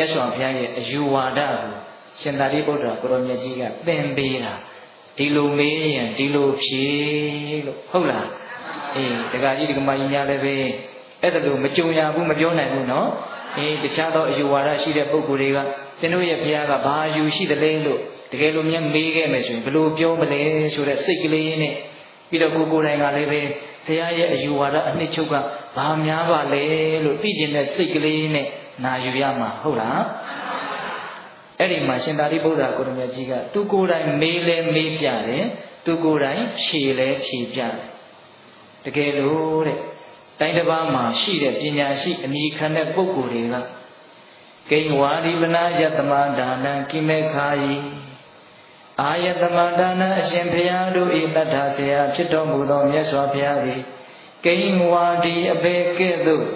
ရသော်ဘုရားရဲ့အယူဝါဒကိုရှင်သာရိပုတ္တရာကိုရောမြတ်ကြီးကသင်ပေးတာဒီလိုမေးရင်ဒီလိုဖြေလို့ဟုတ်လားအေးတခါကြီးဒီကမကြီးများလည်းပဲအဲ့ဒါလို့မကြုံရဘူးမပြောနိုင်ဘူးနော်အေးတခြားသောအယူဝါဒရှိတဲ့ပုဂ္ဂိုလ်တွေကသင်တို့ရဲ့ဘုရားကဘာအယူရှိသလဲလို့တကယ်လို့မြတ်မေးခဲ့မယ်ဆိုရင်ဘယ်လိုပြောမလဲဆိုတဲ့စိတ်ကလေးနဲ့ပြီးတော့ကိုကိုယ်တိုင်ကလည်းပဲဘုရားရဲ့အယူဝါဒအနှစ်ချုပ်ကဘာများပါလဲလို့သိကျင်တဲ့စိတ်ကလေးနဲ့ နာယူရမှာဟုတ်လားအဲ့ဒီမှာရှင်သာရိပုတ္တရာကိုရမကြီးကသူကိုယ်တိုင်မေးလဲမေးပြတယ်သူကိုယ်တိုင်ဖြေလဲဖြေပြတယ်တကယ်လို့တဲ့တိုင်းတစ်ပါးမှာရှိတဲ့ပညာရှိအမိခံတဲ့ပုဂ္ဂိုလ်တွေကကိဉ္ဝါဒီပနာယတမဒါနံကိမေခာယီအာယတမဒါနံအရှင်ဘုရားတို့ဤတတ္ထာဆရာဖြစ်တော်မူသောမြတ်စွာဘုရားသည်ကိဉ္ဝါဒီအဘေကဲ့သို့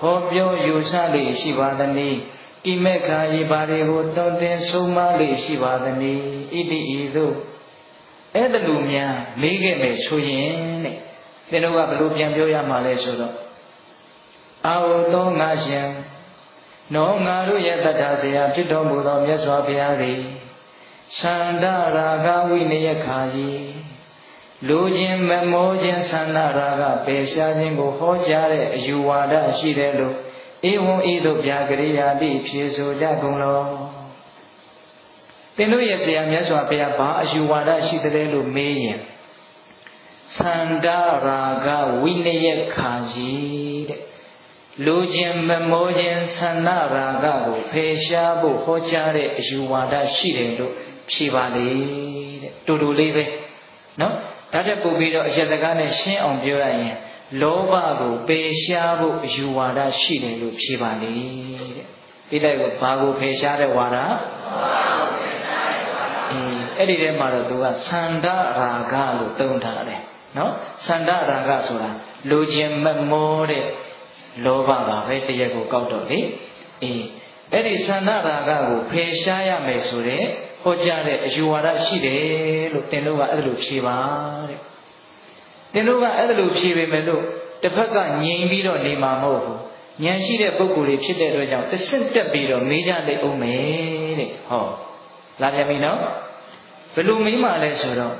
ဟောပြောယူဆလေရှိပါသနည်းကိမေခာယီဘာတွေကိုတွင်တင်ဆုံးမလေရှိပါသနည်းဣတိဤသို့အဲ့ဒါလူများမေးခဲ့မယ်ဆိုရင်တဲ့သင်တို့ကဘယ်လိုပြန်ပြောရမှာလဲဆိုတော့အာဟုသောငါရှင်နောငါတို့ရဲ့တတ္ထာဆရာဖြစ်တော်မူသောမြတ်စွာဘုရားသည်သန္တရာဂဝိနယခာယီ လူချင်းမမောခြင်းသန္တရာဂပယ်ရှားခြင်းကိုဟောကြားတဲ့အယူဝါဒရှိတယ်လို့ဧဝံဤသို့ဗျာကရိယာတိဖြေဆိုကြကုန်လောသင်တို့ရဲ့ဆရာမြတ်စွာဘုရားဘာအယူဝါဒရှိတယ်လို့မေးရင်သန္တရာဂဝိနယခာယီတဲ့လူချင်းမမောခြင်းသန္တရာဂကိုဖယ်ရှားဖို့ဟောကြားတဲ့အယူဝါဒရှိတယ်လို့ဖြေပါလေတဲ့တူတူလေးပဲနော် ဒါတက်ပို့ပြီးတော့အရက်စကားနဲ့ရှင်းအောင်ပြောရရင်လောဘကိုပယ်ရှားဖို့အယူဝါဒရှိတယ်လို့ဖြေပါလေတဲ့ပြီးတဲ့ကိုဘာကိုဖယ်ရှားတဲ့ဝါဒအင်းအဲ့ဒီထဲမှာတော့သူကသန္တရာဂလို့သုံးထားတယ်နော်သန္တရာဂဆိုတာလူချင်းမမောတဲ့လောဘပါပဲတရက်ကိုကောက်တော့လေအေးအဲ့ဒီသန္တရာဂကိုဖယ်ရှားရမယ်ဆိုတဲ့ ဟောကြားတဲ့အယူဝါဒရှိတယ်လို့သင်တို့ကအဲ့လိုဖြေပါတဲ့သင်တို့ကအဲ့လိုဖြေပေမဲ့လို့တစ်ဖက်ကငြိမ်ပြီးတော့နေမှာမဟုတ်ဘူးဉာဏ်ရှိတဲ့ပုဂ္ဂိုလ်တွေဖြစ်တဲ့အတွက်ကြောင့်တစ်ဆင့်တက်ပြီးတော့မေးကြလိမ့်အောင်မယ်တဲ့ဟောလာပြန်ပြီနော်ဘယ်လိုမေးမှလဲဆိုတော့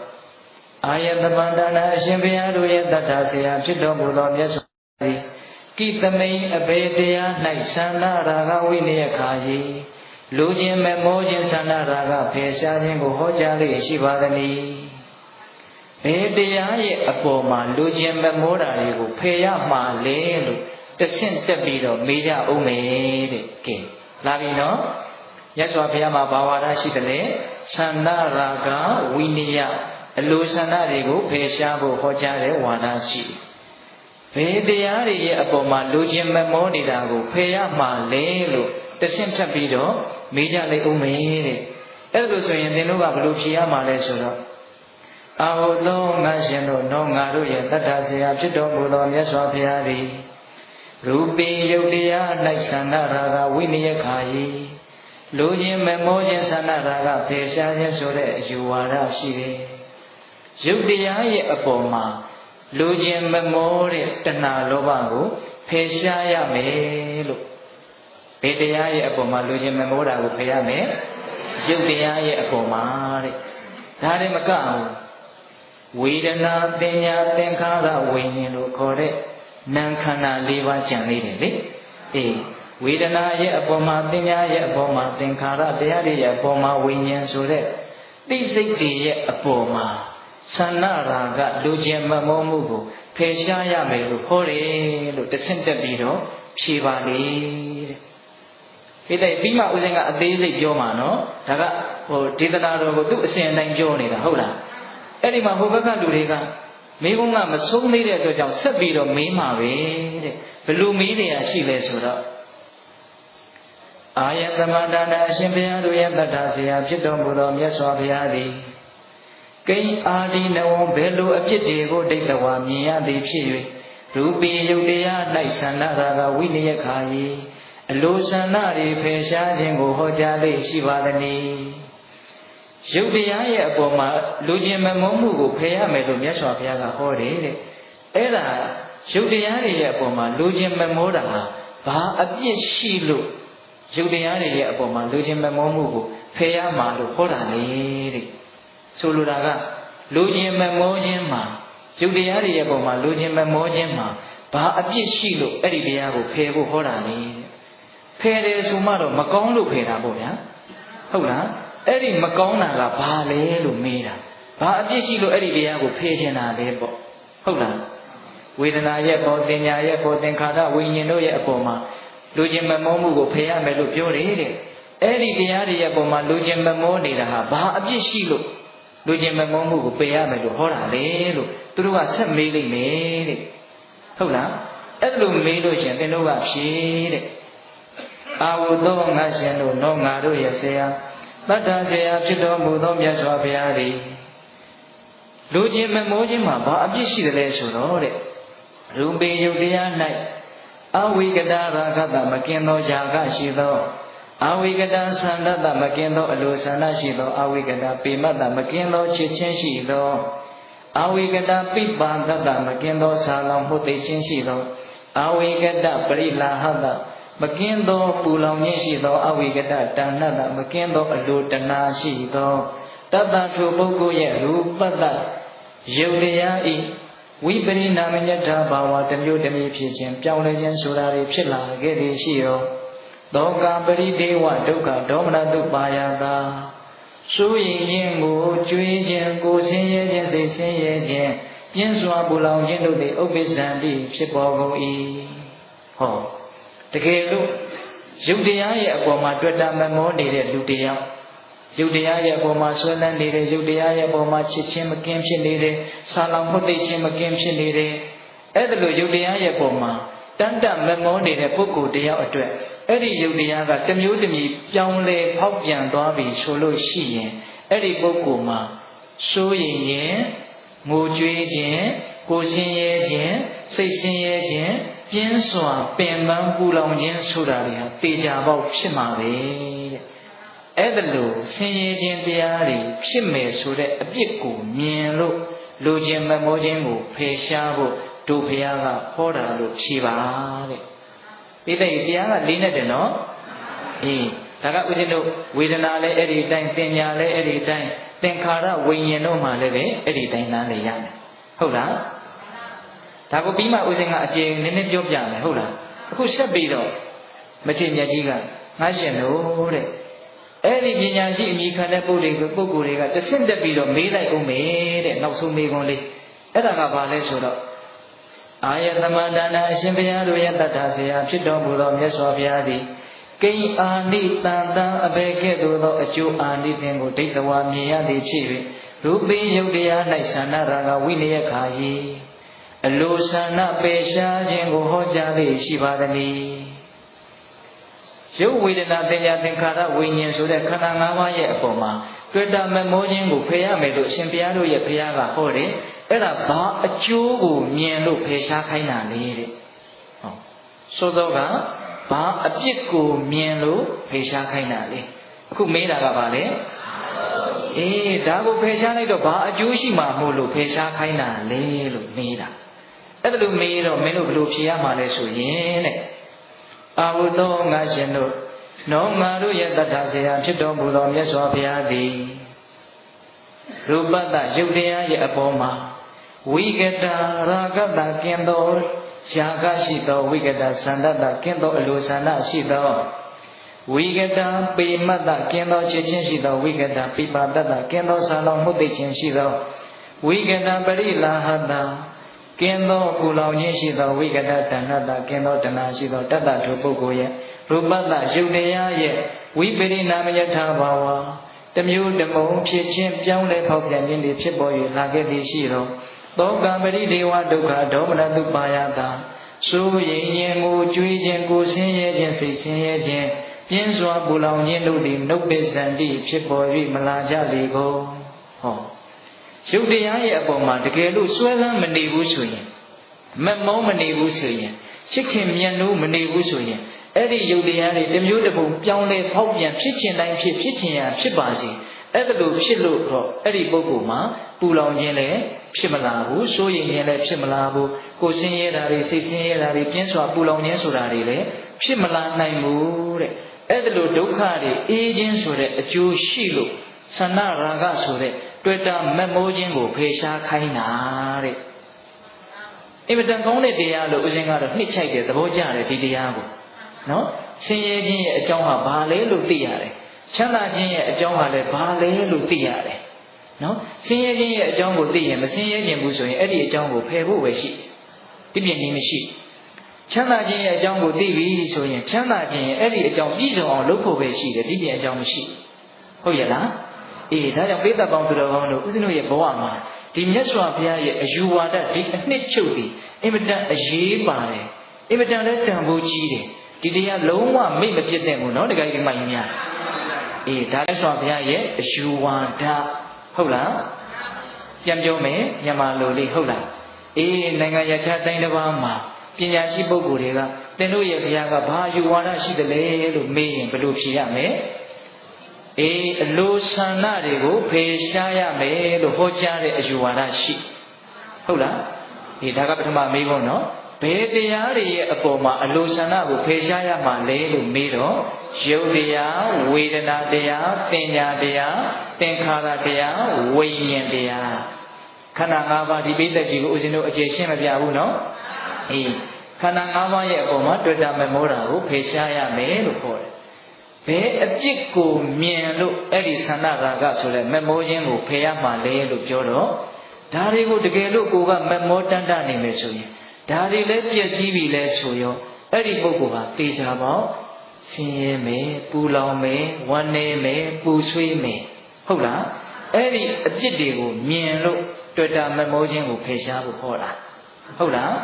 အာယတမန္တနာအရှင်ဘုရားတို့ရဲ့တတ္ထာဆရာဖြစ်တော်မူသောမြတ်စွာဘုရားကိသမိန်အဘေတရား၌သန္နာရာဂဝိနယခာယီ လူချင်းမမောခြင်းသန္နာရာဂဖယ်ရှားခြင်းကိုဟောကြားလေရှိပါသနည်းဘေတရားရဲ့အပေါ်မှာလူချင်းမမောတာတွေကိုဖယ်ရမှာလေလို့တဆင့်တက်ပြီးတော့မေးကြအောင်မယ်တဲ့ကဲလာပြီနော်ရသော်ဘုရားမှာဘာဝါဒရှိတယ်လဲသန္နာရာဂဝိနယအလိုဆန္ဒတွေကိုဖယ်ရှားဖို့ဟောကြားတဲ့ဝါဒရှိတယ်ဘေတရားတွေရဲ့အပေါ်မှာလူချင်းမမောနေတာကိုဖယ်ရမှာလေလို့တဆင့်ထပ်ပြီးတော့ မေးကြလိုက်ဦးမယ်တဲ့အဲ့လိုဆိုရင်သင်တို့ကဘယ်လိုဖြေရမှာလဲဆိုတော့အာဟုသောငါရှင်တို့နောငါတို့ရဲ့တတ္ထဆရာဖြစ်တော်မူသောမြတ်စွာဘုရားသည်ရူပိယုတ်တရား၌သန္နရာဂဝိနယခာယီလူချင်းမမောခြင်းသန္နရာဂဖေရှားခြင်းဆိုတဲ့အယူဝါဒရှိတယ်ယုတ်တရားရဲ့အပေါ်မှာလူချင်းမမောတဲ့တဏှာလောဘကိုဖယ်ရှားရမယ်လို့ ဘေတရားရဲ့အပေါ်မှာလူချင်းမမောတာကိုဖယ်ရမယ်ရုပ်တရားရဲ့အပေါ်မှာတဲ့ဒါလည်းမကဘူးဝေဒနာတင်ညာသင်္ခါရဝိညာဉ်လို့ခေါ်တဲ့နာမ်ခန္ဓာ၄ပါးကြံနေတယ်လေအေးဝေဒနာရဲ့အပေါ်မှာတင်ညာရဲ့အပေါ်မှာသင်္ခါရတရားတွေရဲ့အပေါ်မှာဝိညာဉ်ဆိုတဲ့သိစိတ်တွေရဲ့အပေါ်မှာသန္နရာဂလူချင်းမမောမှုကိုဖယ်ရှားရမယ်လို့ဟောတယ်လို့တဆင့်တက်ပြီးတော့ဖြေပါလေတဲ့ ဒီတိုင်ပြီးမှဦးဇင်းကအသေးစိတ်ပြောမှာနော်ဒါကဟိုဒေသနာတော်ကိုသူ့အစဉ်အတိုင်းပြောနေတာဟုတ်လားအဲ့ဒီမှာဟိုဘက်ကလူတွေကမေးခွန်းကမဆုံးသေးတဲ့အတွက်ကြောင့်ဆက်ပြီးတော့မေးမှာပဲတဲ့ဘလို့မေးနေရရှိလဲဆိုတော့အာယသမန္တနာအရှင်ဘုရားတို့ရဲ့တတ္ထဆရာဖြစ်တော်မူသောမြတ်စွာဘုရားသည်ကိန်းအာဒီနဝံဘယ်လိုအဖြစ်တွေကိုဒိဋ္ဌဝါမြင်ရသည်ဖြစ်၍ရူပီယုတ်တရား၌သန္နရာဂဝိနယခာယီ အလိုဆန္ဒတွေဖယ်ရှားခြင်းကိုဟောကြားလေရှိပါသည်။ရုပ်တရားရဲ့အပေါ်မှာလူချင်းမမုန်းမှုကိုဖယ်ရမယ်လို့မြတ်စွာဘုရားကဟောတယ်တဲ့။အဲ့ဒါရုပ်တရားတွေရဲ့အပေါ်မှာလူချင်းမမောတာဟာဘာအပြစ်ရှိလို့ယုတ်တရားတွေရဲ့အပေါ်မှာလူချင်းမမောမှုကိုဖယ်ရမှာလို့ဟောတာလေတဲ့ဆိုလိုတာကလူချင်းမမောခြင်းမှာယုတ်တရားတွေရဲ့အပေါ်မှာလူချင်းမမောခြင်းမှာဘာအပြစ်ရှိလို့အဲ့ဒီတရားကိုဖယ်ဖို့ဟောတာလေတဲ့ ဖယ်တယ်ဆိုမှတော့မကောင်းလို့ဖယ်တာပေါ့ဗျာဟုတ်လားအဲ့ဒီမကောင်းတာကဘာလဲလို့မေးတာဘာအပြစ်ရှိလို့အဲ့ဒီတရားကိုဖယ်ခြင်းတာလဲပေါ့ဟုတ်လားဝေဒနာရဲ့ပေါ်တင်ညာရဲ့ပေါ်သင်္ခါရဝိညာဉ်တို့ရဲ့အပေါ်မှာလူချင်းမမောမှုကိုဖယ်ရမယ်လို့ပြောတယ်တဲ့အဲ့ဒီတရားတွေရဲ့ပုံမှာလူချင်းမမောနေတာဟာဘာအပြစ်ရှိလို့လူချင်းမမောမှုကိုပယ်ရမယ်လို့ဟောတာလေလို့သူတို့ကဆက်မေးလိုက်မယ်တဲ့ဟုတ်လားအဲ့လိုမေးလို့ရှင်သင်တို့ကဖြေတဲ့ အာဟုသောငါရှင်တို့နောငါတို့ရဲ့ဆရာတတ္တဆရာဖြစ်တော်မူသောမြတ်စွာဘုရားသည်လူချင်းမမောခြင်းမှာဘာအပြစ်ရှိတယ်လဲဆိုတော့တဲ့ရူပေယုတ်တရား၌အဝိကတရာဂတမကင်သောຢာကရှိသောအဝိကတသန္တတမကင်သောအလိုဆန္ဒရှိသောအဝိကတပေမတ္တမကင်သောချစ်ချင်းရှိသောအဝိကတပိပါဒတမကင်သောဆာလောင်မှုသိချင်းရှိသောအဝိကတပရိလာဟတ မကင်းသောပူလောင်ခြင်းရှိသောအဝိကတတဏ္ဍတမကင်းသောအလိုတဏှာရှိသောတတ္တထုပုဂ္ဂိုလ်ရဲ့ရူပတ္တယုတ်တရားဤဝိပရိနာမညတဘာဝတစ်မျိုးတစ်မျိုးဖြစ်ခြင်းပြောင်းလဲခြင်းဆိုတာတွေဖြစ်လာခဲ့သည်ရှိရောသောကပရိဒေဝဒုက္ခဒေါမနတုပါယတာစိုးရင်ခြင်းကိုကျွေးခြင်းကိုဆင်းရဲခြင်းစိတ်ဆင်းရဲခြင်းပြင်းစွာပူလောင်ခြင်းတို့သည်ဥပ္ပဇ္ဇန္တိဖြစ်ပေါ်ကုန်၏ဟော တကယ်လို့ယုတ်တရားရဲ့အပေါ်မှာတွေ့တာမမောနေတဲ့လူတရားယုတ်တရားရဲ့အပေါ်မှာဆွဲလန်းနေတဲ့ယုတ်တရားရဲ့အပေါ်မှာချစ်ချင်းမကင်းဖြစ်နေတဲ့ဆာလောင်မှုတ်သိချင်းမကင်းဖြစ်နေတဲ့အဲ့ဒါလိုယုတ်တရားရဲ့အပေါ်မှာတန်တမမောနေတဲ့ပုဂ္ဂိုလ်တယောက်အတွက်အဲ့ဒီယုတ်တရားကတစ်မျိုးတစ်မျိုးပြောင်းလဲဖောက်ပြန်သွားပြီဆိုလို့ရှိရင်အဲ့ဒီပုဂ္ဂိုလ်မှာစိုးရင်ရင်ငိုကြွေးခြင်းကိုဆင်းရဲခြင်းစိတ်ဆင်းရဲခြင်း ပြင်းစွာပင်ပန်းပူလောင်ခြင်းဆိုတာတွေဟာတေချာပေါက်ဖြစ်မှာပဲတဲ့အဲ့ဒါလို့ဆင်းရဲခြင်းတရားတွေဖြစ်မယ်ဆိုတဲ့အပြစ်ကိုမြင်လို့လူချင်းမမောခြင်းကိုဖယ်ရှားဖို့တို့ဘုရားကဟောတာလို့ဖြေပါတဲ့ဒီတဲ့တရားကလေးနဲ့တယ်နော်အေးဒါကဥစဉ်တို့ဝေဒနာလည်းအဲ့ဒီတိုင်းပညာလည်းအဲ့ဒီတိုင်းသင်္ခါရဝိညာဉ်တို့မှလည်းပဲအဲ့ဒီတိုင်းနားလေရမယ်ဟုတ်လား ဒါကိုပြီးမှဥစဉ်ကအကျေနည်းနည်းပြောပြမယ်ဟုတ်လားအခုဆက်ပြီးတော့မထေမြတ်ကြီးကငါရှင်တို့တဲ့အဲ့ဒီပညာရှိအမိခံတဲ့ပုဂ္ဂိုလ်တွေပုဂ္ဂိုလ်တွေကတဆင့်တက်ပြီးတော့မေးလိုက်ဦးမယ်တဲ့နောက်ဆုံးမေးခွန်းလေးအဲ့ဒါကဘာလဲဆိုတော့အာယသမန္တနာအရှင်ဘုရားတို့ရဲ့တတ္ထဆရာဖြစ်တော်မူသောမြတ်စွာဘုရားသည်ကိဉ္အာနိတန်တံအဘေကဲ့သို့သောအကျိုးအာနိသင်ကိုဒိဋ္ဌဝါမြင်ရသည်ဖြစ်၍ရူပိယုတ်တရား၌သန္နရာဂဝိနည်းခာယီ အလိုဆန္ဒပေရှားခြင်းကိုဟောကြားသည်ရှိပါသည်ရုပ်ဝေဒနာတင်ညာသင်္ခါရဝိညာဉ်ဆိုတဲ့ခန္ဓာ၅ပါးရဲ့အပေါ်မှာတွေ့တာမမောခြင်းကိုဖယ်ရမယ်လို့အရှင်ဘုရားတို့ရဲ့ဘုရားကဟောတယ်အဲ့ဒါဘာအကျိုးကိုမြင်လို့ဖယ်ရှားခိုင်းတာလေတဲ့ဟောဆိုတော့ကဘာအပြစ်ကိုမြင်လို့ဖယ်ရှားခိုင်းတာလေအခုမေးတာကဘာလဲအေးဒါကိုဖယ်ရှားလိုက်တော့ဘာအကျိုးရှိမှာမို့လို့ဖယ်ရှားခိုင်းတာလေလို့မေးတာ အဲ့ဒါလို့မေးတော့မင်းတို့ဘယ်လိုဖြေရမှာလဲဆိုရင်တဲ့အာဟုသောငါရှင်တို့နောငါတို့ရဲ့တထဆရာဖြစ်တော်မူသောမြတ်စွာဘုရားသည်ရူပတ္တယုတ်တရားရဲ့အပေါ်မှာဝိကတရာဂတကင်းသောရှားကရှိသောဝိကတသန္တတကင်းသောအလိုဆန္ဒရှိသောဝိကတပေမတ္တကင်းသောချစ်ချင်းရှိသောဝိကတပိပါတတကင်းသောဆာလောင်မှုသိခြင်းရှိသောဝိကတပရိလာဟတ ကင်းသောပူလောင်ခြင်းရှိသောဝိကတတဏ္ဍတကင်းသောတဏှာရှိသောတတ္တထုပုဂ္ဂိုလ်ရဲ့ရူပတ္တယုတ်တရားရဲ့ဝိပရိနာမယထာဘာဝတမျိုးတမုံဖြစ်ခြင်းပြောင်းလဲဖောက်ပြန်ခြင်းတွေဖြစ်ပေါ်၍လာခဲ့သည်ရှိသောသောကပရိဒေဝဒုက္ခဒေါမနတုပါယတာစိုးရင်ရင်ကိုကြွေးခြင်းကိုဆင်းရဲခြင်းစိတ်ဆင်းရဲခြင်းပြင်းစွာပူလောင်ခြင်းတို့သည်နှုတ်ပစ္စန္တိဖြစ်ပေါ်၍မလာကြလေကုန်ဟော ရုပ်တရားရဲ့အပေါ်မှာတကယ်လို့စွဲလန်းမနေဘူးဆိုရင်မမောမနေဘူးဆိုရင်ချစ်ခင်မြတ်နိုးမနေဘူးဆိုရင်အဲ့ဒီယုတ်တရားတွေတစ်မျိုးတစ်ပုံပြောင်းလဲဖောက်ပြန်ဖြစ်ချင်တိုင်းဖြစ်ဖြစ်ချင်ရဖြစ်ပါစေအဲ့ဒါလိုဖြစ်လို့တော့အဲ့ဒီပုဂ္ဂိုလ်မှာပူလောင်ခြင်းလည်းဖြစ်မလာဘူးစိုးရိမ်ခြင်းလည်းဖြစ်မလာဘူးကိုယ်ဆင်းရဲတာတွေစိတ်ဆင်းရဲတာတွေပြင်းစွာပူလောင်ခြင်းဆိုတာတွေလည်းဖြစ်မလာနိုင်ဘူးတဲ့အဲ့ဒါလိုဒုက္ခတွေအေးခြင်းဆိုတဲ့အကျိုးရှိလို့သန္နရာဂဆိုတဲ့ တွေ့တာမက်မိုးခြင်းကိုဖေရှားခိုင်းတာတဲ့အင်မတန်ကောင်းတဲ့တရားလို့ဦးဇင်းကတော့နှစ်ချိုက်တယ်သဘောကျတယ်ဒီတရားကိုနော်ဆင်းရဲခြင်းရဲ့အကြောင်းဟာဘာလဲလို့သိရတယ်ချမ်းသာခြင်းရဲ့အကြောင်းဟာလည်းဘာလဲလို့သိရတယ်နော်ဆင်းရဲခြင်းရဲ့အကြောင်းကိုသိရင်မဆင်းရဲခြင်းဘူးဆိုရင်အဲ့ဒီအကြောင်းကိုဖယ်ဖို့ပဲရှိတယ်ဒီပြင်းနေမရှိချမ်းသာခြင်းရဲ့အကြောင်းကိုသိပြီဆိုရင်ချမ်းသာခြင်းရဲ့အဲ့ဒီအကြောင်းပြည့်စုံအောင်လုပ်ဖို့ပဲရှိတယ်ဒီပြင်းအကြောင်းမရှိဟုတ်ရဲ့လား အေးဒါကြောင့်ပိဿပေါင်းသူတော်ကောင်းတို့ဦးဇင်းတို့ရဲ့ဘဝမှာဒီမြတ်စွာဘုရားရဲ့အယူဝါဒဒီအနှစ်ချုပ်ဒီအင်မတန်အရေးပါတယ်အင်မတန်လည်းတန်ဖိုးကြီးတယ်ဒီတရားလုံးဝမိတ်မပြတ်တဲ့ဘူးနော်တခါကြီးမှရင်များအေးဒါလည်းစွာဘုရားရဲ့အယူဝါဒဟုတ်လားပြန်ပြောမယ်မြန်မာလိုလေးဟုတ်လားအေးနိုင်ငံရခြားတိုင်းတစ်ပါးမှာပညာရှိပုဂ္ဂိုလ်တွေကသင်တို့ရဲ့ဘုရားကဘာယူဝါဒရှိတယ်လဲလို့မေးရင်ဘယ်လိုဖြေရမလဲ အေးအလိုဆန္ဒတွေကိုဖေရှားရမယ်လို့ဟောကြားတဲ့အယူဝါဒရှိဟုတ်လားဒီဒါကပထမမေးဖို့နော်ဘယ်တရားတွေရဲ့အပေါ်မှာအလိုဆန္ဒကိုဖေရှားရမှာလဲလို့မေးတော့ယုတ်တရားဝေဒနာတရားပညာတရားသင်္ခါရတရားဝိညာဉ်တရားခန္ဓာ၅ပါးဒီပိဋကကြီးကိုဦးဇင်းတို့အကျေရှင်းမပြဘူးနော်အေးခန္ဓာ၅ပါးရဲ့အပေါ်မှာတွေ့တာမမောတာကိုဖေရှားရမယ်လို့ခေါ်တယ် ဘယ်အပြစ်ကိုမြင်လို့အဲ့ဒီသန္တာရာဂဆိုတဲ့မမောခြင်းကိုဖယ်ရမှာလဲလို့ပြောတော့ဒါတွေကိုတကယ်လို့ကိုကမမောတန်တနေမယ်ဆိုရင်ဒါတွေလည်းပြည့်စည်ပြီလဲဆိုရောအဲ့ဒီပုဂ္ဂိုလ်ဟာတေချာပေါဆင်းရဲမယ်ပူလောင်မယ်ဝမ်းနည်းမယ်ပူဆွေးမယ်ဟုတ်လားအဲ့ဒီအပြစ်တွေကိုမြင်လို့တွေ့တာမမောခြင်းကိုဖယ်ရှားဖို့ဟောတာဟုတ်လား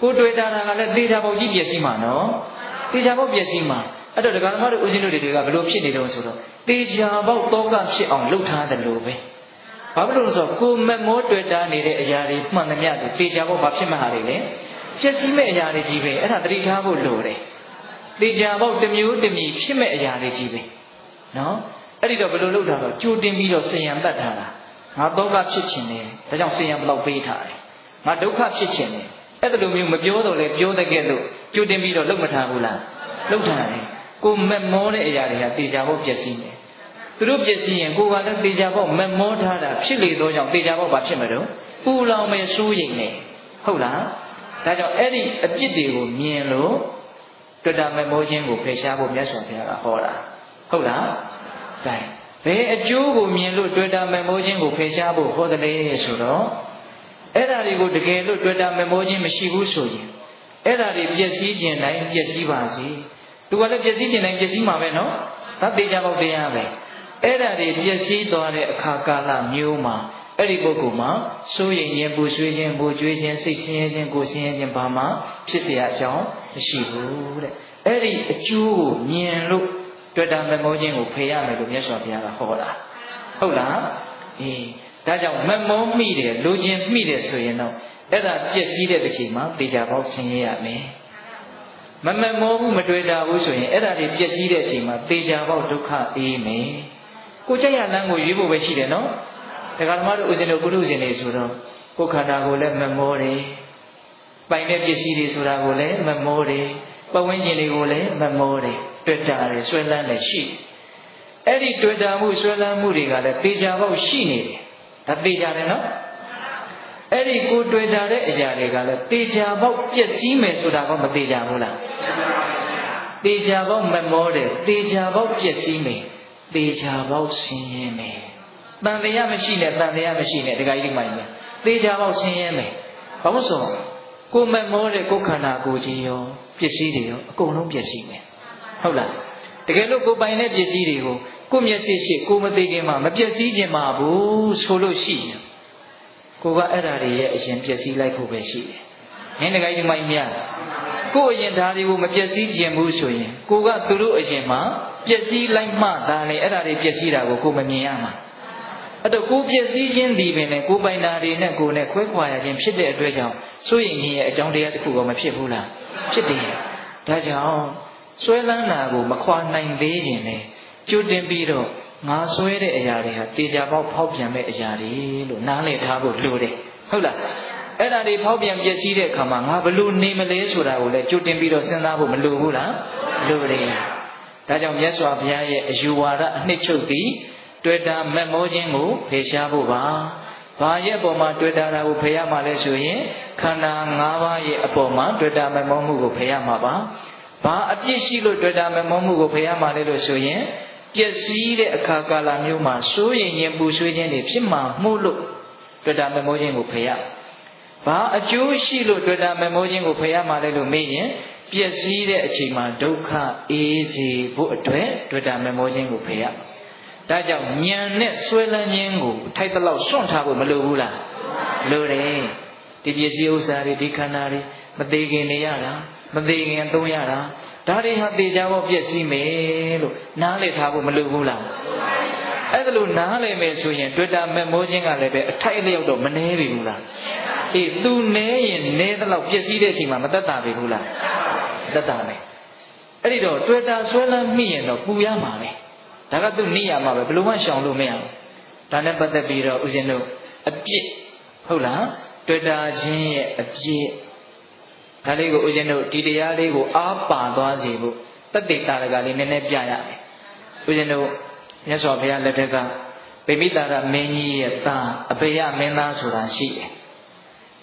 ကိုတွေ့တာကလည်းတေချာပေါကြီးပြည့်စည်မှာနော်တေချာပေါပြည့်စည်မှာ အဲ့တော့ဒကာသမားတို့ဦးဇင်းတို့တွေကဘယ်လိုဖြစ်နေတုံးဆိုတော့တေချာပေါတောကဖြစ်အောင်လုပ်ထားတယ်လို့ပဲဘာဖြစ်လို့လဲဆိုတော့ကိုမမောတွေ့တာနေတဲ့အရာတွေမှန်သမျှကိုတေချာပေါဘာဖြစ်မှဟာတွေလဲပြည့်စည်မဲ့အရာတွေကြီးပဲအဲ့ဒါတတိထားဖို့လိုတယ်တေချာပေါတစ်မျိုးတစ်မီဖြစ်မဲ့အရာတွေကြီးပဲနော်အဲ့ဒီတော့ဘယ်လိုလုပ်တာတော့ကြိုတင်ပြီးတော့ဆင်ယံတတ်ထားတာငါတောကဖြစ်ခြင်းတယ်ဒါကြောင့်ဆင်ယံဘလောက်ပေးထားတယ်ငါဒုက္ခဖြစ်ခြင်းတယ်အဲ့ဒါလိုမျိုးမပြောတော့လေပြောတဲ့ကဲ့သို့ကြိုတင်ပြီးတော့လုပ်မထားဘူးလားလုပ်ထားတယ် ကိုမက်မောတဲ့အရာတွေကတေချာဖို့ပျက်စီးတယ်သူတို့ပျက်စီးရင်ကိုကလည်းတေချာဖို့မက်မောထားတာဖြစ်လေတော့ကြောင့်တေချာဖို့ဘာဖြစ်မှာတော့ပူလောင်မယ်စိုးရိမ်နေဟုတ်လားဒါကြောင့်အဲ့ဒီအပြစ်တွေကိုမြင်လို့တွေ့တာမက်မောခြင်းကိုဖယ်ရှားဖို့မြတ်စွာဘုရားကဟောတာဟုတ်လားဒါဘယ်အကျိုးကိုမြင်လို့တွေ့တာမက်မောခြင်းကိုဖယ်ရှားဖို့ဟောတယ်လဲဆိုတော့အဲ့ဓာတွေကိုတကယ်လို့တွေ့တာမက်မောခြင်းမရှိဘူးဆိုရင်အဲ့ဓာတွေပျက်စီးခြင်းတိုင်းပျက်စီးပါစေ သူကလည်းပျက်စီးခြင်းတိုင်းပျက်စီးမှာပဲနော်ဒါတေချာပေါက်တရားပဲအဲ့ဓာတွေပျက်စီးသွားတဲ့အခါကာလမျိုးမှာအဲ့ဒီပုဂ္ဂိုလ်မှာစိုးရိမ်ခြင်းပူဆွေးခြင်းပူကြွေးခြင်းစိတ်ဆင်းရဲခြင်းကိုယ်ဆင်းရဲခြင်းဘာမှဖြစ်เสียအကြောင်းမရှိဘူးတဲ့အဲ့ဒီအကျိုးကိုမြင်လို့တွေ့တာမမောခြင်းကိုဖေရမယ်လို့မြတ်စွာဘုရားကဟောတာဟုတ်လားအေးဒါကြောင့်မမောမိတယ်လူချင်းမိတယ်ဆိုရင်တော့အဲ့ဒါပြည့်စည်တဲ့တစ်ချိန်မှာတေချာပေါက်ဆင်းရဲရမယ် မမမောဘူးမတွေ့တာဘူးဆိုရင်အဲ့ဒါတွေပြည့်စည်တဲ့အချိန်မှာတေချာပေါက်ဒုက္ခအေးမယ်ကိုကြက်ရလမ်းကိုရွေးဖို့ပဲရှိတယ်နော်တရားဓမ္မတို့ဦးဇင်းတို့ပုထုဇဉ်တွေဆိုတော့ကိုယ်ခန္ဓာကိုလည်းမမောတယ်ပိုင်တဲ့ပစ္စည်းတွေဆိုတာကိုလည်းမမောတယ်ပဝန်းကျင်တွေကိုလည်းမမောတယ်တွေ့တာတယ်ဆွဲလန်းတယ်ရှိအဲ့ဒီတွေ့တာမှုဆွဲလန်းမှုတွေကလည်းတေချာပေါက်ရှိနေတယ်ဒါတေချာတယ်နော် အဲ့ဒီကိုတွေ့တာတဲ့အရာတွေကလည်းတေချာပေါက်ပြည့်စည်မယ်ဆိုတာကမတေချာဘူးလားတေချာပေါက်မမောတယ်တေချာပေါက်ပြည့်စည်မယ်တေချာပေါက်ဆင်းရဲမယ်တန်တရားမရှိနဲ့တန်တရားမရှိနဲ့ဒကာကြီးမှန်တယ်သေချာပေါက်ဆင်းရဲမယ်ဘာလို့ဆိုကိုမမောတဲ့ကိုခန္ဓာကိုယ်ကြီးရောပစ္စည်းတွေရောအကုန်လုံးပျက်စီးမယ်ဟုတ်လားတကယ်လို့ကိုပိုင်တဲ့ပစ္စည်းတွေကိုကိုမျက်စိရှိကိုမသိခင်မှာမပျက်စီးခြင်းမှာဘူးဆိုလို့ရှိရင် ကိုကအဲ့ဓာတွေရဲ့အရင်ပျက်စီးလိုက်ဖို့ပဲရှိတယ်။ဟင်းတကိုင်းဒီမိုင်းများကိုအရင်ဓာတွေကိုမပျက်စီးခြင်းဘူးဆိုရင်ကိုကသူတို့အရင်မှာပျက်စီးလိုက်မှဒါလေအဲ့ဓာတွေပျက်စီးတာကိုကိုမမြင်ရမှာ။အဲ့တော့ကိုပျက်စီးခြင်းဒီပင်နဲ့ကိုပိုင်တာတွေနဲ့ကိုနဲ့ခွဲခွာရခြင်းဖြစ်တဲ့အတွက်ကြောင့်စိုးရင်ခြင်းရဲ့အကြောင်းတရားတစ်ခုကမဖြစ်ဘူးလားဖြစ်တယ်ဒါကြောင့်ဆွဲလန်းတာကိုမခွာနိုင်သေးခြင်းနဲ့ကြိုတင်ပြီးတော့ ငါဆွဲတဲ့အရာတွေဟာတေချာပေါက်ဖောက်ပြန်မဲ့အရာတွေလို့နားလည်ထားဖို့လိုတယ်ဟုတ်လားအဲ့ဒါတွေဖောက်ပြန်ပျက်စီးတဲ့အခါမှာငါဘလို့နေမလဲဆိုတာကိုလည်းကြိုတင်ပြီးတော့စဉ်းစားဖို့မလိုဘူးလားလိုတယ်ဒါကြောင့်မြတ်စွာဘုရားရဲ့အယူဝါဒအနှစ်ချုပ်သည်တွေ့တာမက်မောခြင်းကိုဖေရှားဖို့ပါဘာရဲ့အပေါ်မှာတွေ့တာတာကိုဖေရမှာလဲဆိုရင်ခန္ဓာ၅ပါးရဲ့အပေါ်မှာတွေ့တာမက်မောမှုကိုဖေရမှာပါဘာအပြစ်ရှိလို့တွေ့တာမက်မောမှုကိုဖေရမှာလဲလို့ဆိုရင် ပျက်စီးတဲ့အခါကာလမျိုးမှာစိုးရင်ရင်ပူဆွေးခြင်းတွေဖြစ်မှာမှုလို့တွေ့တာမက်မောခြင်းကိုဖေရဘာအကျိုးရှိလို့တွေ့တာမက်မောခြင်းကိုဖေရမှာလဲလို့မေးရင်ပျက်စီးတဲ့အချိန်မှာဒုက္ခအေးစေဖို့အတွက်တွေ့တာမက်မောခြင်းကိုဖေရဒါကြောင့်ဉာဏ်နဲ့ဆွဲလန်းခြင်းကိုထိုက်တလောက်စွန့်ထားဖို့မလိုဘူးလားလိုတယ်ဒီပစ္စည်းဥစ္စာတွေဒီခန္ဓာတွေမသေးခင်နေရတာမသေးခင်သုံးရတာ ဒါတွေဟာတေချာဖို့ပျက်စီးမယ်လို့နားလည်ထားဖို့မလိုဘူးလားအဲ့ဒါလို့နားလည်မယ်ဆိုရင်တွေ့တာမက်မောခြင်းကလည်းပဲအထိုက်အလျောက်တော့မနှဲပြီဘူးလားအေးသူနဲရင်နဲသလောက်ပျက်စီးတဲ့အချိန်မှာမသက်သာပြီဘူးလားသက်သာမယ်အဲ့ဒီတော့တွေ့တာဆွဲလန်းမိရင်တော့ပူရမှာပဲဒါကသူနေရမှာပဲဘယ်လိုမှရှောင်လို့မရဘူးဒါနဲ့ပတ်သက်ပြီးတော့ဦးဇင်းတို့အပြစ်ဟုတ်လားတွေ့တာချင်းရဲ့အပြစ် ဒါလေးကိုဦးဇင်းတို့ဒီတရားလေးကိုအားပါသွားစေဖို့တတ္တိတာရကလေးနည်းနည်းပြရမယ်ဦးဇင်းတို့မြတ်စွာဘုရားလက်ထက်ကဗိမိတာရမင်းကြီးရဲ့သားအဘေယမင်းသားဆိုတာရှိတယ်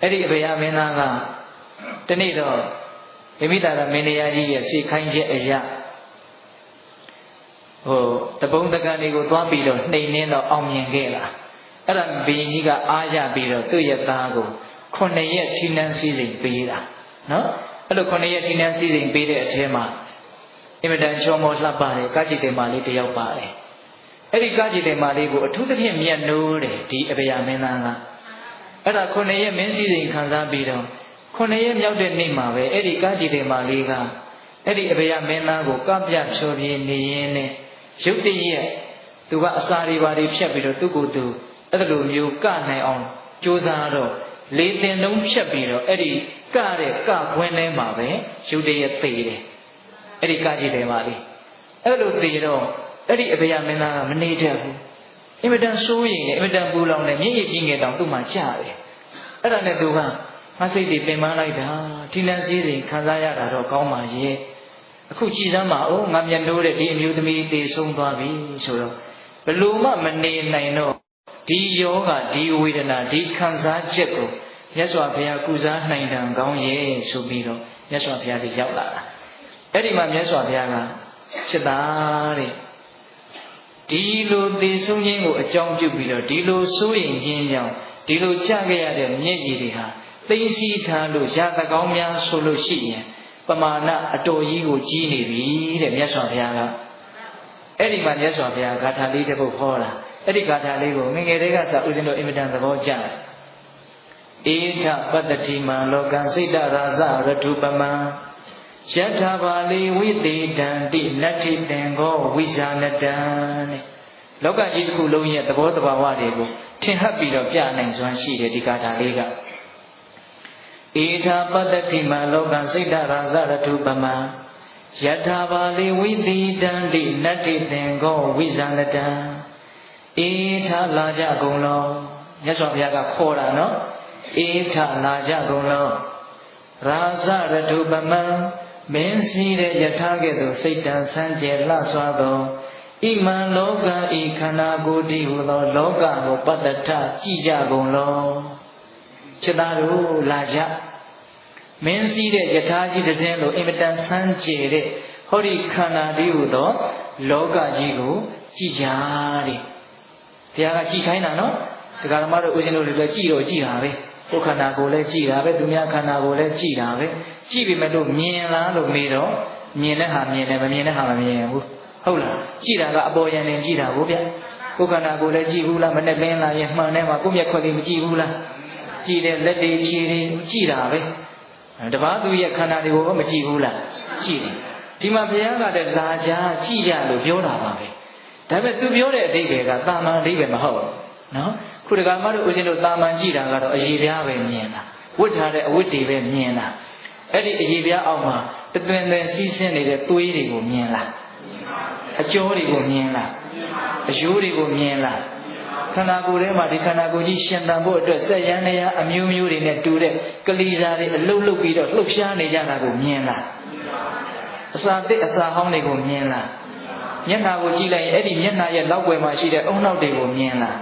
အဲ့ဒီအဘေယမင်းသားကတနေ့တော့ဗိမိတာရမင်းတရားကြီးရဲ့စိတ်ခိုင်းချက်အရာဟိုတပုံတကန်တွေကိုသွားပြီးတော့နှိမ်နှင်းတော့အောင်မြင်ခဲ့လားအဲ့ဒါဘီရင်ကြီးကအားရပြီးတော့သူ့ရဲ့သားကိုခုနှစ်ရက်ထိနှန်းစည်းစိမ်ပေးတာ နော်အဲ့လိုခုနှစ်ရက်ထိနှန်းစည်းစိမ်ပေးတဲ့အထဲမှာအင်မတန်ချောမောလှပတယ်ကာကြည်တယ်မာလေးတယောက်ပါတယ်အဲ့ဒီကာကြည်တယ်မာလေးကိုအထူးသဖြင့်မြတ်နိုးတယ်ဒီအဗျာမင်းသားကအဲ့ဒါခုနှစ်ရက်မင်းစည်းစိမ်ခံစားပြီးတော့ခုနှစ်ရက်မြောက်တဲ့နေ့မှာပဲအဲ့ဒီကာကြည်တယ်မာလေးကအဲ့ဒီအဗျာမင်းသားကိုကပြဖြောပြနေရင်းနဲ့ရုပ်တရက်သူကအစာတွေပါတွေဖြတ်ပြီးတော့သူ့ကိုယ်သူအဲ့လိုမျိုးကနိုင်အောင်ကြိုးစားတော့ လေတင်လုံးဖြတ်ပြီးတော့အဲ့ဒီကတဲ့ကခွင်းထဲမှာပဲရုပ်တရက်သိတယ်အဲ့ဒီကကြည့်တယ်ပါလေအဲ့လိုသိတော့အဲ့ဒီအဘေယမင်းသားကမနေတတ်ဘူးအင်မတန်ဆိုးရင်အင်မတန်ပူလောင်တယ်မျက်ရည်ကြီးငယ်တောင်သူ့မှာကြားတယ်အဲ့ဒါနဲ့သူကမစိတ်တွေပင်ပန်းလိုက်တာဒီလန်စည်းတွေခံစားရတာတော့ကောင်းပါရဲ့အခုကြည်စမ်းပါဦးငါမျက်နှိုးတဲ့ဒီအမျိုးသမီးတေဆုံးသွားပြီဆိုတော့ဘလို့မှမနေနိုင်တော့ ဒီယောဂဒီဝေဒနာဒီခံစားချက်ကိုမြတ်စွာဘုရားကုစားနိုင်တံကောင်းရဲ့ဆိုပြီးတော့မြတ်စွာဘုရားကြီးရောက်လာတာအဲ့ဒီမှာမြတ်စွာဘုရားကဖြစ်တာတဲ့ဒီလိုသေဆုံးခြင်းကိုအကြောင်းပြုပြီးတော့ဒီလိုစိုးရင်ခြင်းကြောင့်ဒီလိုကြခဲ့ရတဲ့မျက်ရည်တွေဟာသိသိထားလို့ရသကောင်းများဆိုလို့ရှိရင်ပမာဏအတော်ကြီးကိုကြီးနေပြီတဲ့မြတ်စွာဘုရားကအဲ့ဒီမှာမြတ်စွာဘုရားဂါထာလေးတစ်ပုဒ်ဟောတာ အဲ့ဒီဂါထာလေးကိုငငယ်တွေကစဥစဉ်တို့အင်မတန်သဘောကျတယ်ဧထပတ္တိမံလောကံစိတ်တရာဇရထုပမံယထာပါလိဝိသေတံတိနတ္ထိတံကောဝိဇာနတံတဲ့လောကကြီးတစ်ခုလုံးရဲ့သဘောတဘာဝတွေကိုထင်ဟပ်ပြီးတော့ပြနိုင်စွမ်းရှိတယ်ဒီဂါထာလေးကဧထာပတ္တိမလောကံစိတ်တရာဇရထုပမံယထာပါလိဝိတိတံတိနတ္တိသင်္ကောဝိဇာလတံ ဧထာလာကြကုန်လောမြတ်စွာဘုရားကခေါ်တာနော်ဧထာလာကြကုန်လောရာဇရထုပမံမင်းစည်းတဲ့ယထာကဲ့သို့စိတ်တံဆန်းကျယ်လှစွာသောဣမံလောကဤခန္ဓာကိုယ်တည်ဟူသောလောကကိုပတ္တထကြည်ကြကုန်လောจิตာတို့လာကြမင်းစည်းတဲ့ယထာကြီးတစ်စင်းလိုအင်မတန်ဆန်းကျယ်တဲ့ဟောဒီခန္ဓာတည်းဟူသောလောကကြီးကိုကြည်ကြတဲ့ ဘုရားကကြည်ခိုင်းတာနော်တရားဓမ္မတို့ဦးဇင်းတို့တွေလည်းကြည်တော့ကြည်တာပဲကိုယ်ခန္ဓာကိုယ်လည်းကြည်တာပဲသူများခန္ဓာကိုယ်လည်းကြည်တာပဲကြည်ပြီမဲ့လို့မြင်လားလို့မေးတော့မြင်တဲ့ဟာမြင်တယ်မမြင်တဲ့ဟာမမြင်ဘူးဟုတ်လားကြည်တာကအပေါ်ယံနေကြည်တာကိုဗျကိုယ်ခန္ဓာကိုယ်လည်းကြည်ဘူးလားမနဲ့လင်းလာရင်မှန်တယ်မှာကိုယ့်မျက်ခွက်လေးမကြည်ဘူးလားကြည်တယ်လက်တွေခြေတွေကြည်တာပဲတပားသူရဲ့ခန္ဓာတွေကိုမကြည့်ဘူးလားကြည့်တယ်ဒီမှာဘုရားကတည်းကလာကြကြည့်ကြလို့ပြောတာပါပဲ ဒါပေမဲ့သူပြောတဲ့အဓိပ္ပာယ်ကတာမန်အဓိပ္ပာယ်မဟုတ်ဘူးနော်ခုတကမတို့ဦးဇင်းတို့တာမန်ကြည့်တာကတော့အရေးပြားပဲမြင်တာဝတ်ထားတဲ့အဝတ်တွေပဲမြင်တာအဲ့ဒီအရေးပြားအောက်မှာတသွင်သွင်စီးဆင်းနေတဲ့သွေးတွေကိုမြင်လားအကျော်တွေကိုမြင်လားအယိုးတွေကိုမြင်လားခန္ဓာကိုယ်ထဲမှာဒီခန္ဓာကိုယ်ကြီးရှင်သန်ဖို့အတွက်စက်ရန်နေရအမျိုးမျိုးတွေနဲ့တူတဲ့ကလေးစားတွေအလုတ်လုတ်ပြီးတော့လှုပ်ရှားနေကြတာကိုမြင်လားအစာတစ်အစာဟောင်းတွေကိုမြင်လား မျက်နှာကိုကြည့်လိုက်ရင်အဲ့ဒီမျက်နှာရဲ့နောက်ွယ်မှာရှိတဲ့အုံနောက်တွေကိုမြင်လား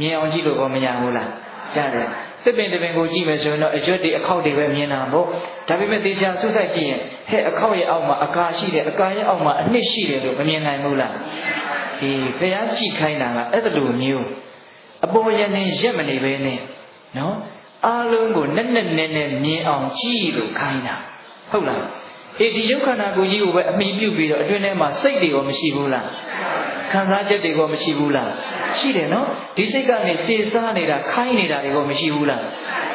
မြင်အောင်ကြည့်လို့ကောမရဘူးလားကြားတယ်သစ်ပင်တစ်ပင်ကိုကြည့်မယ်ဆိုရင်တော့အရွက်တွေအခောက်တွေပဲမြင်တာပေါ့ဒါပေမဲ့တေချာဆုစိုက်ကြည့်ရင်ဟဲ့အခောက်ရဲ့အောက်မှာအကာရှိတယ်အကာရဲ့အောက်မှာအနှစ်ရှိတယ်လို့မမြင်နိုင်ဘူးလားဒီဖះကြည့်ခိုင်းတာကအဲ့လိုမျိုးအပေါ်ရနေရက်မနေပဲနဲ့နော်အားလုံးကိုနဲ့နဲ့နဲ့နဲ့မြင်အောင်ကြည့်လို့ခိုင်းတာဟုတ်လား အေးဒီယုတ်ခန္ဓာကိုယ်ကြီးကိုပဲအမိပြုပြီးတော့အတွင်းထဲမှာစိတ်တွေရောမရှိဘူးလားခံစားချက်တွေရောမရှိဘူးလားရှိတယ်နော်ဒီစိတ်ကနေစေစားနေတာခိုင်းနေတာတွေရောမရှိဘူးလား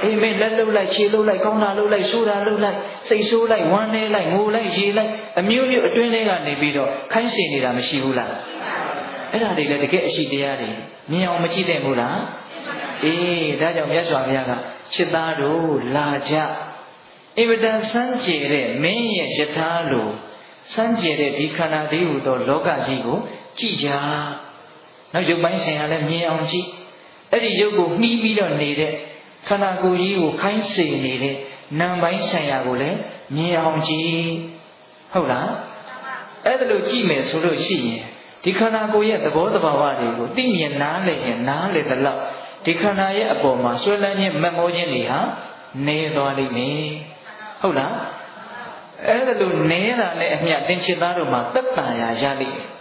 အေးမင်းလက်လှုပ်လိုက်ခြေလှုပ်လိုက်ကောင်းတာလှုပ်လိုက်ဆိုးတာလှုပ်လိုက်စိတ်ဆိုးလိုက်ဝမ်းနေလိုက်ငိုလိုက်ရေလိုက်အမျိုးမျိုးအတွင်းထဲကနေပြီးတော့ခိုင်းစေနေတာမရှိဘူးလားအဲ့ဒါတွေလည်းတကယ်အရှိတရားတွေမြင်အောင်မကြည့်တဲ့ဘူးလားအေးဒါကြောင့်မြတ်စွာဘုရားကချစ်သားတို့လာကြ အင်မတန်စမ်းကြယ်တဲ့မင်းရဲ့ယထာလိုစမ်းကြယ်တဲ့ဒီခန္ဓာသေးဟူသောလောကကြီးကိုကြည့်ကြနောက်ရုပ်ပိုင်းဆိုင်ရာလည်းမြင်အောင်ကြည့်အဲ့ဒီရုပ်ကိုမှီးပြီးတော့နေတဲ့ခန္ဓာကိုယ်ကြီးကိုခိုင်းစေနေတဲ့နာမ်ပိုင်းဆိုင်ရာကိုလည်းမြင်အောင်ကြည့်ဟုတ်လားအဲ့ဒါလို့ကြည့်မယ်ဆိုလို့ရှိရင်ဒီခန္ဓာကိုယ်ရဲ့သဘောတဘာဝတွေကိုသိမြင်နားလည်ရင်နားလည်သလောက်ဒီခန္ဓာရဲ့အပေါ်မှာဆွဲလန်းခြင်းမက်မောခြင်းတွေဟာနေသွားလိမ့်မယ် ဟုတ်လားအဲ့ဒါလို့နေတာနဲ့အမျှသင်္ချစ်သားတို့မှာသက်တန်ရာရလိမ့်မယ်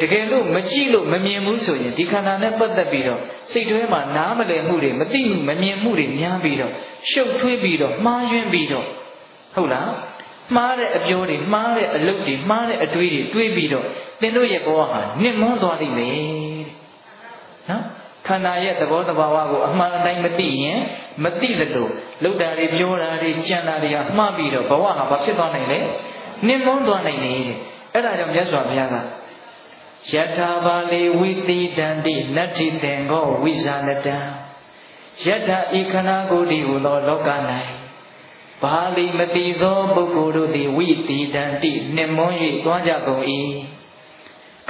တကယ်လို့မကြည့်လို့မမြင်ဘူးဆိုရင်ဒီခန္ဓာနဲ့ပတ်သက်ပြီးတော့စိတ်တွဲမှာနားမလည်မှုတွေမသိမမြင်မှုတွေများပြီးတော့ရှုပ်ထွေးပြီးတော့မှားယွင်းပြီးတော့ဟုတ်လားမှားတဲ့အပြောတွေမှားတဲ့အလုပ်တွေမှားတဲ့အတွေးတွေတွေးပြီးတော့သင်တို့ရဲ့ဘဝဟာနှင်မွန်းသွားလိမ့်မယ်တဲ့နော် ခန္ဓာရဲ့သဘောတဘာဝကိုအမှန်တိုင်းမသိရင်မသိသလိုလှုပ်တာတွေပြောတာတွေကြံတာတွေကမှားပြီးတော့ဘဝဟာဘာဖြစ်သွားနိုင်လဲနှင်မွန်းသွားနိုင်တယ်တဲ့အဲ့ဒါကြောင့်မြတ်စွာဘုရားကယထာပါလေဝိတိတံတိနတ္ထိသင်္ကောဝိဇာနတံယထာဤခန္ဓာကိုယ်ဒီဟူသောလောက၌ဘာလီမတိသောပုဂ္ဂိုလ်တို့သည်ဝိတိတံတိနှင့်မွန်း၍သွားကြကုန်၏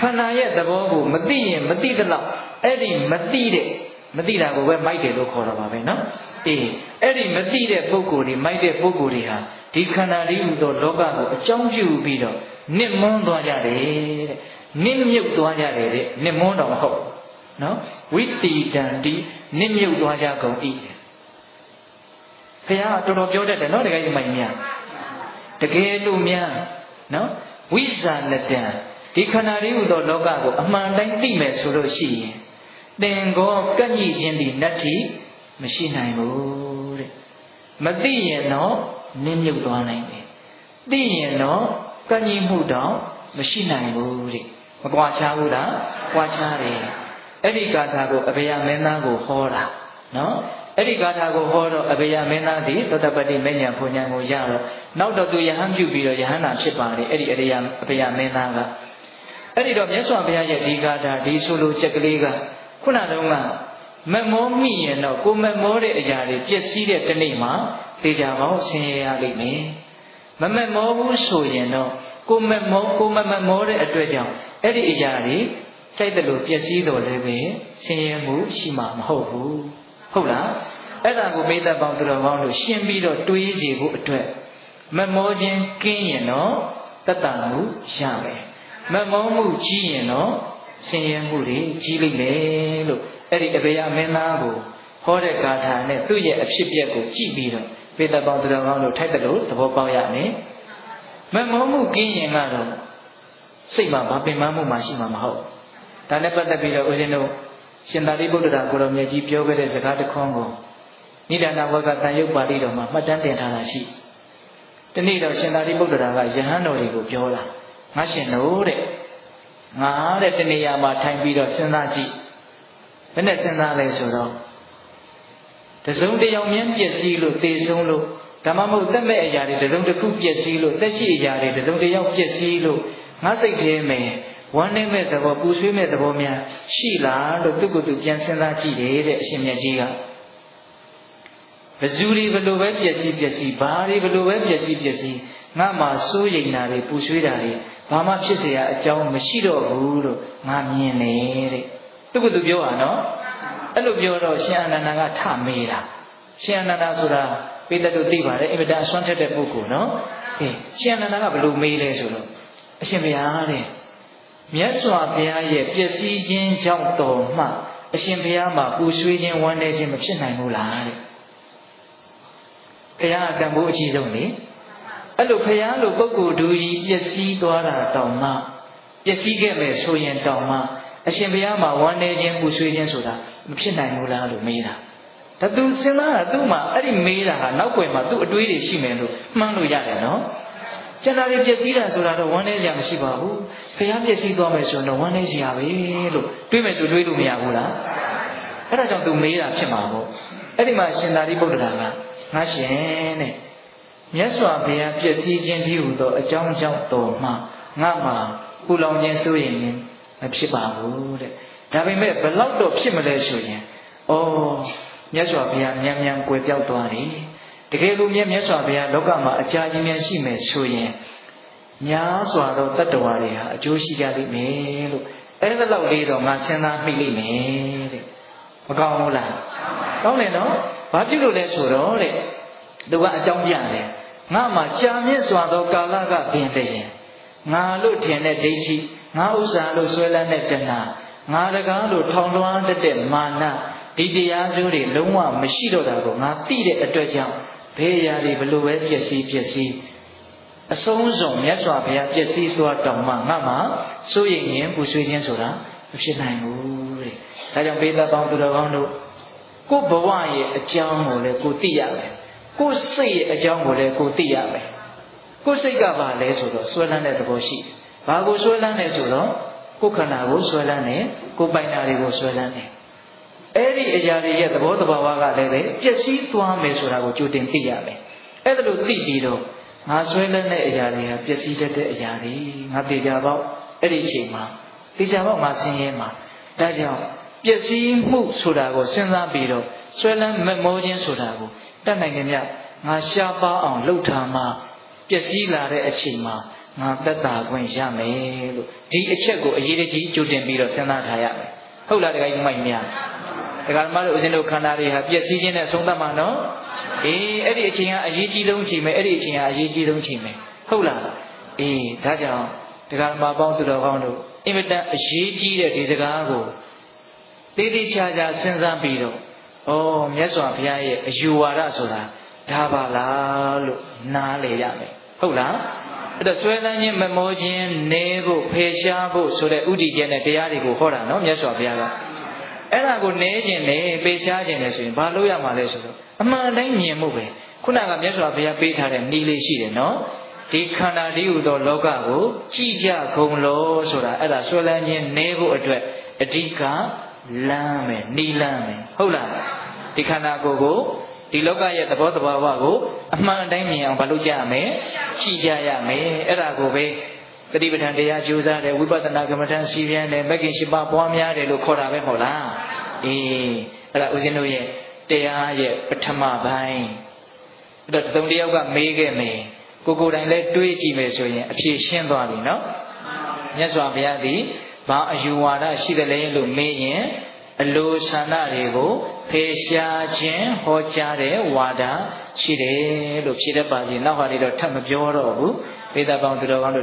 ခန္ဓာရဲ့သဘောကိုမသိရင်မသိသလောက်အဲ့ဒီမသိတဲ့မသိတာကိုပဲမိုက်တယ်လို့ခေါ်တာပါပဲနော်အေးအဲ့ဒီမသိတဲ့ပုဂ္ဂိုလ်တွေမိုက်တဲ့ပုဂ္ဂိုလ်တွေဟာဒီခန္ဓာလေးဟူသောလောကကိုအကြောင်းပြုပြီးတော့နစ်မွန်းသွားကြတယ်တဲ့နစ်မြုပ်သွားကြတယ်တဲ့နစ်မွန်းတော့မဟုတ်နော်ဝိတိတံတိနစ်မြုပ်သွားကြကုန်၏ဘုရားကတော်တော်ပြောတတ်တယ်နော်တကယ်မိုင်များတကယ်လို့များနော်ဝိဇာနတံ ဒီခန္ဓာလေးဟူသောလောကကိုအမှန်တိုင်းသိမယ်ဆိုလို့ရှိရင်သင်္ကောကန့်ညိခြင်းဒီနတ္ထိမရှိနိုင်ဘူးတဲ့မသိရင်တော့နင်းမြုပ်သွားနိုင်တယ်သိရင်တော့ကန့်ညိမှုတော့မရှိနိုင်ဘူးတဲ့မကွာခြားဘူးလားကွာခြားတယ်အဲ့ဒီဂါထာကိုအဘေယမင်းသားကိုဟောတာနော်အဲ့ဒီဂါထာကိုဟောတော့အဘေယမင်းသားဒီသောတပတ္တိမဉ္ဇဉ်ဘုံဉဏ်ကိုရတော့နောက်တော့သူယဟန်ပြုပြီးတော့ယဟန္တာဖြစ်ပါတယ်အဲ့ဒီအရိယအဘေယမင်းသားက အဲ့ဒီတော့မြတ်စွာဘုရားရဲ့ဒီဂါထာဒီဆိုလိုချက်ကလေးကခုနတုန်းကမမောမိရင်တော့ကိုမမောတဲ့အရာတွေပျက်စီးတဲ့တနေ့မှာတေချာပေါင်းဆင်းရဲရလိမ့်မယ်မမမောဘူးဆိုရင်တော့ကိုမမောကိုမမမောတဲ့အတွက်ကြောင့်အဲ့ဒီအရာတွေစိုက်တယ်လို့ပျက်စီးတော်လည်းပဲဆင်းရဲမှုရှိမှာမဟုတ်ဘူးဟုတ်လားအဲ့ဒါကိုမိသက်ပေါင်းသူတော်ကောင်းတို့ရှင်းပြီးတော့တွေးစီဖို့အတွက်မမောခြင်းကင်းရင်တော့တတ္တမှုရမယ် မမောမှုကြီးရင်တော့ဆင်းရဲမှုတွေကြီးလိမ့်မယ်လို့အဲ့ဒီအဘေယမင်းသားကိုဟောတဲ့ဂါထာနဲ့သူ့ရဲ့အဖြစ်အပျက်ကိုကြည့်ပြီးတော့ပေတပေါင်းသူတော်ကောင်းတို့ထိုက်တယ်လို့သဘောပေါက်ရမယ်မမောမှုကင်းရင်ကတော့စိတ်မှာဘာပင်ပန်းမှုမှရှိမှာမဟုတ်ဒါနဲ့ပတ်သက်ပြီးတော့ဦးဇင်းတို့ရှင်သာရိပုတ္တရာကိုရောမြတ်ကြီးပြောခဲ့တဲ့စကားတစ်ခွန်းကိုနိဒာနာဝကတန်ရုပ်ပါဠိတော်မှာမှတ်တမ်းတင်ထားတာရှိတနေ့တော့ရှင်သာရိပုတ္တရာကယဟန်တော်တွေကိုပြောတာ ငါရှင်တို့တဲ့ငါတဲ့တနေရာမှာထိုင်ပြီးတော့စဉ်းစားကြည့်ဘယ်နဲ့စဉ်းစားလဲဆိုတော့တစုံတယောက်မြန်းပျက်စီးလို့တေဆုံးလို့ဓမ္မမဟုတ်တက်မဲ့အရာတွေတစုံတစ်ခုပျက်စီးလို့တက်ရှိအရာတွေတစုံတယောက်ပျက်စီးလို့ငါစိတ်ထဲမှာဝမ်းနည်းမဲ့သဘောပူဆွေးမဲ့သဘောများရှိလားလို့သူကသူပြန်စဉ်းစားကြည့်တယ်တဲ့အရှင်မြတ်ကြီးကဘဇူတွေဘလို့ပဲပျက်စီးပျက်စီးဘာတွေဘလို့ပဲပျက်စီးပျက်စီးငါမှစိုးရိမ်တာတွေပူဆွေးတာတွေ ဘာမှဖြစ်เสียအကြောင်းမရှိတော့ဘူးလို့ငါမြင်တယ်တဲ့သူကသူပြောတာနော်အဲ့လိုပြောတော့ရှင်အနန္ဒာကထမေးတာရှင်အနန္ဒာဆိုတာပိတ္တတို့သိပါတယ်အင်မတန်အစွမ်းထက်တဲ့ပုဂ္ဂိုလ်နော်အေးရှင်အနန္ဒာကဘလို့မေးလဲဆိုတော့ အရှင်ဘုရားတဲ့မြတ်စွာဘုရားရဲ့ပျက်စီးခြင်းကြောင့်တော်မှအရှင်ဘုရားမှာပူဆွေးခြင်းဝမ်းနည်းခြင်းမဖြစ်နိုင်ဘူးလားတဲ့ဘုရားအတန်ဖိုးအကြီးဆုံးလေ အဲ့လိုဘုရားလိုပုဂ္ဂိုလ်တူကြီးပျက်စီးသွားတာတောင်မှပျက်စီးခဲ့မယ်ဆိုရင်တောင်မှအရှင်ဘုရားမှာဝမ်းနည်းခြင်းပူဆွေးခြင်းဆိုတာမဖြစ်နိုင်ဘူးလားလို့မေးတာဒါသူစဉ်းစားတာသူ့မှာအဲ့ဒီမေးတာဟာနောက်ွယ်မှာသူ့အတွေးတွေရှိမယ်လို့မှန်းလို့ရတယ်နော်ကျန်တာတွေပျက်စီးတာဆိုတာတော့ဝမ်းနည်းကြမရှိပါဘူးဘုရားပျက်စီးသွားမယ်ဆိုတော့ဝမ်းနည်းစရာပဲလို့တွေးမယ်ဆိုတွေးလို့မရဘူးလားအဲ့ဒါကြောင့်သူမေးတာဖြစ်မှာပေါ့အဲ့ဒီမှာရှင်သာရိပုတ္တရာကငါရှင်တဲ့ မြတ်စွာဘုရားပျက်စီးခြင်းတည်းဟူသောအကြောင်းကြောင့်တော်မှငါမှာပူလောင်ခြင်းဆိုရင်မဖြစ်ပါဘူးတဲ့ဒါပေမဲ့ဘလောက်တော့ဖြစ်မလဲဆိုရင်ဩမြတ်စွာဘုရားမြန်မြန်ကွယ်ပြောက်သွားတယ်တကယ်လို့မြတ်မြတ်စွာဘုရားလောကမှာအကြာကြီးမြန်ရှိမယ်ဆိုရင်များစွာသောတတ္တဝါတွေဟာအကျိုးရှိကြလိမ့်မယ်လို့အဲ့ဒါလောက်လေးတော့ငါစဉ်းစားမိလိမ့်မယ်တဲ့မကောင်းဘူးလားကောင်းတယ်နော်ဘာဖြစ်လို့လဲဆိုတော့တဲ့သူကအကြောင်းပြတယ် ငါမှာကြာမြင့်စွာသောကာလကပင်တည်းငါလို့ထင်တဲ့ဒိဋ္ဌိငါဥစ္စာလို့ဆွဲလန်းတဲ့တဏှာငါတကားလို့ထောင်လွှမ်းတတ်တဲ့မာနဒီတရားစိုးတွေလုံးဝမရှိတော့တာကိုငါသိတဲ့အတွက်ကြောင့်ဘေးရာတွေဘလို့ပဲပြည့်စည်ပြည့်စည်အဆုံးစုံမြတ်စွာဘုရားပြည့်စည်သွားတောင်မှငါမှစိုးရိမ်ရင်ပူဆွေးခြင်းဆိုတာမဖြစ်နိုင်ဘူးတဲ့ဒါကြောင့်ဘေးသက်ပေါင်းသူတော်ကောင်းတို့ကိုယ်ဘဝရဲ့အကြောင်းကိုလည်းကိုသိရမယ် ကိုယ်စိတ်ရဲ့အကြောင်းကိုလည်းကိုသိရမယ်ကိုယ်စိတ်ကဘာလဲဆိုတော့ဆွဲလန်းတဲ့သဘောရှိတယ်ဘာကိုဆွဲလန်းလဲဆိုတော့ကိုယ်ခန္ဓာကိုဆွဲလန်းတယ်ကိုယ်ပိုင်နာတွေကိုဆွဲလန်းတယ်အဲ့ဒီအရာတွေရဲ့သဘောတဘာဝကလည်းပဲပျက်စီးသွားမယ်ဆိုတာကိုကြိုတင်သိရမယ်အဲ့ဒါလို့သိပြီးတော့ငါဆွဲလန်းတဲ့အရာတွေဟာပျက်စီးတတ်တဲ့အရာတွေငါတေချာပေါက်အဲ့ဒီအချိန်မှာတေချာပေါက်ငါဆင်းရဲမှာဒါကြောင့်ပျက်စီးမှုဆိုတာကိုစဉ်းစားပြီးတော့ဆွဲလန်းမမောခြင်းဆိုတာကို တတ်နိုင်ကြမြငါရှားပါအောင်လှုပ်ထားမှပျက်စီးလာတဲ့အချိန်မှာငါသက်သာခွင့်ရမယ်လို့ဒီအချက်ကိုအရေးတကြီးကြိုတင်ပြီးတော့စဉ်းစားထားရမယ်ဟုတ်လားတခါကြီးမိုက်များဒကာမတို့ဦးဇင်းတို့ခန္ဓာတွေဟာပျက်စီးခြင်းနဲ့ဆုံးသတ်မှာနော်အေးအဲ့ဒီအချိန်ကအရေးကြီးဆုံးချိန်ပဲအဲ့ဒီအချိန်ကအရေးကြီးဆုံးချိန်ပဲဟုတ်လားအေးဒါကြောင့်ဒကာမပေါင်းသူတော်ကောင်းတို့အင်မတန်အရေးကြီးတဲ့ဒီစကားကိုတေးသေးချာချာစဉ်းစားပြီးတော့ ဩမြတ်စွာဘုရားရဲ့အယူဝါဒဆိုတာဒါပါလားလို့နားလေရမယ်ဟုတ်လားအဲ့တော့ဆွဲလန်းခြင်းမမောခြင်းနေဖို့ဖေရှားဖို့ဆိုတဲ့ဥဒိကျနဲ့တရားတွေကိုဟောတာနော်မြတ်စွာဘုရားကအဲ့ဒါကိုနေခြင်းနဲ့ပေရှားခြင်းနဲ့ဆိုရင်ဘာလို့ရမှာလဲဆိုတော့အမှန်တိုင်းမြင်မှုပဲခုနကမြတ်စွာဘုရားပေးထားတဲ့ဤလေးရှိတယ်နော်ဒီခန္ဓာတည်းဟူသောလောကကိုကြည်ကြဂုံလို့ဆိုတာအဲ့ဒါဆွဲလန်းခြင်းနေဖို့အတွက်အဓိက လမ်းမယ်နီးလမ်းမယ်ဟုတ်လားဒီခန္ဓာကိုယ်ကိုဒီလောကရဲ့သဘောတဘာဝကိုအမှန်တိုင်းမြင်အောင်ဘာလို့ကြရမလဲကြည်ကြရမယ်အဲ့ဒါကိုပဲတတိပဋ္ဌာန်တရားကြိုးစားတယ်ဝိပဿနာကမ္မဋ္ဌာန်းစီပြန်တယ်မဂ္ဂင်ရှိပါပွားများတယ်လို့ခေါ်တာပဲမဟုတ်လားအေးအဲ့ဒါဦးဇင်းတို့ရဲ့တရားရဲ့ပထမပိုင်းအဲ့တော့တုံတယောက်ကမေးခဲ့မယ်ကိုကိုယ်တိုင်လည်းတွေးကြည့်မယ်ဆိုရင်အဖြေရှင်းသွားပြီနော်မြတ်စွာဘုရားသည် ဘာအယူဝါဒရှိတယ်လဲလို့မေးရင်အလိုဆန္ဒတွေကိုဖေရှားခြင်းဟောကြားတဲ့ဝါဒရှိတယ်လို့ဖြေတတ်ပါစေနောက်ဟာလေးတော့ထပ်မပြောတော့ဘူးပေဒပေါင်းသူတော်ကောင်းတို့